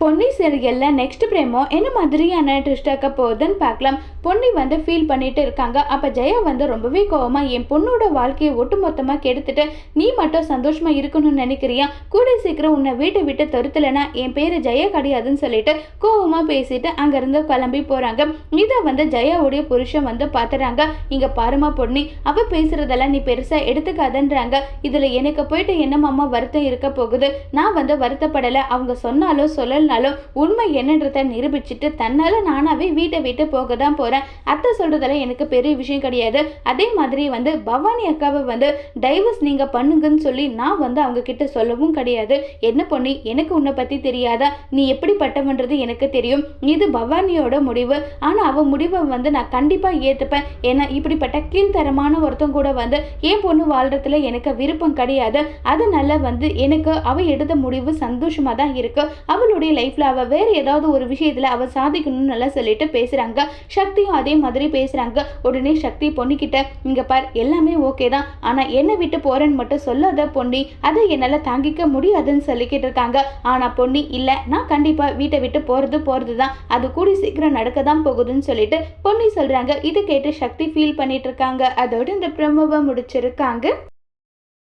பொன்னி சீரியல்ல நெக்ஸ்ட் பிரேமோ என்ன மாதிரியான ட்விஸ்டாக்க போகுதுன்னு பார்க்கலாம். பொன்னி வந்து ஃபீல் பண்ணிட்டு இருக்காங்க. அப்போ ஜெயா வந்து ரொம்பவே கோவமாக என் பொண்ணோட வாழ்க்கையை ஒட்டுமொத்தமாக கெடுத்துட்டு நீ மட்டும் சந்தோஷமாக இருக்கணும்னு நினைக்கிறியா? கூட சீக்கிரம் உன்னை வீட்டை விட்டு தருத்தலைனா என் பேர் ஜெயா கிடையாதுன்னு சொல்லிட்டு கோவமாக பேசிட்டு அங்கேருந்து கிளம்பி போகிறாங்க இதை வந்து ஜெயாவுடைய புருஷன் வந்து பார்த்துறாங்க இங்கே பாருமா பொன்னி அவள் பேசுகிறதெல்லாம் நீ பெருசாக எடுத்துக்காதன்றாங்க. இதில் எனக்கு போயிட்டு என்னமாமா வருத்தம் இருக்க போகுது? நான் வந்து வருத்தப்படலை. அவங்க சொன்னாலும் சொன்னாலும் உண்மை என்னன்றத நிரூபிச்சுட்டு தன்னால நானாவே வீட்டை விட்டு போக தான் போறேன். அத்தை சொல்றதெல்லாம் எனக்கு பெரிய விஷயம் கிடையாது. அதே மாதிரி வந்து பவானி அக்காவை வந்து டைவர்ஸ் நீங்க பண்ணுங்கன்னு சொல்லி நான் வந்து அவங்க கிட்ட சொல்லவும் கிடையாது. என்ன பொண்ணு எனக்கு உன்னை பத்தி தெரியாதா? நீ எப்படிப்பட்டவன்றது எனக்கு தெரியும். இது பவானியோட முடிவு. ஆனா அவ முடிவை வந்து நான் கண்டிப்பா ஏத்துப்பேன். ஏன்னா இப்படிப்பட்ட கீழ்த்தரமான ஒருத்தன் கூட வந்து என் பொண்ணு வாழ்றதுல எனக்கு விருப்பம் கிடையாது. அதனால வந்து எனக்கு அவ எடுத்த முடிவு சந்தோஷமா தான் இருக்கு. அவளுடைய லைஃப்ல அவ வேற ஏதாவது ஒரு விஷயத்துல அவ சாதிக்கணும்னு நல்லா சொல்லிட்டு பேசுறாங்க. சக்தியும் அதே மாதிரி பேசுறாங்க. உடனே சக்தி பொண்ணுகிட்ட இங்க பார் எல்லாமே ஓகே தான். ஆனா என்ன விட்டு போறேன்னு மட்டும் சொல்லாத பொன்னி அதை என்னால தாங்கிக்க முடியாதுன்னு சொல்லிக்கிட்டு இருக்காங்க. ஆனா பொன்னி இல்ல நான் கண்டிப்பா வீட்டை விட்டு போறது போறது தான். அது கூடி சீக்கிரம் நடக்க தான் போகுதுன்னு சொல்லிட்டு பொன்னி சொல்றாங்க. இதை கேட்டு சக்தி ஃபீல் பண்ணிட்டு இருக்காங்க. அதோட இந்த ப்ரமோவை முடிச்சிருக்காங்க.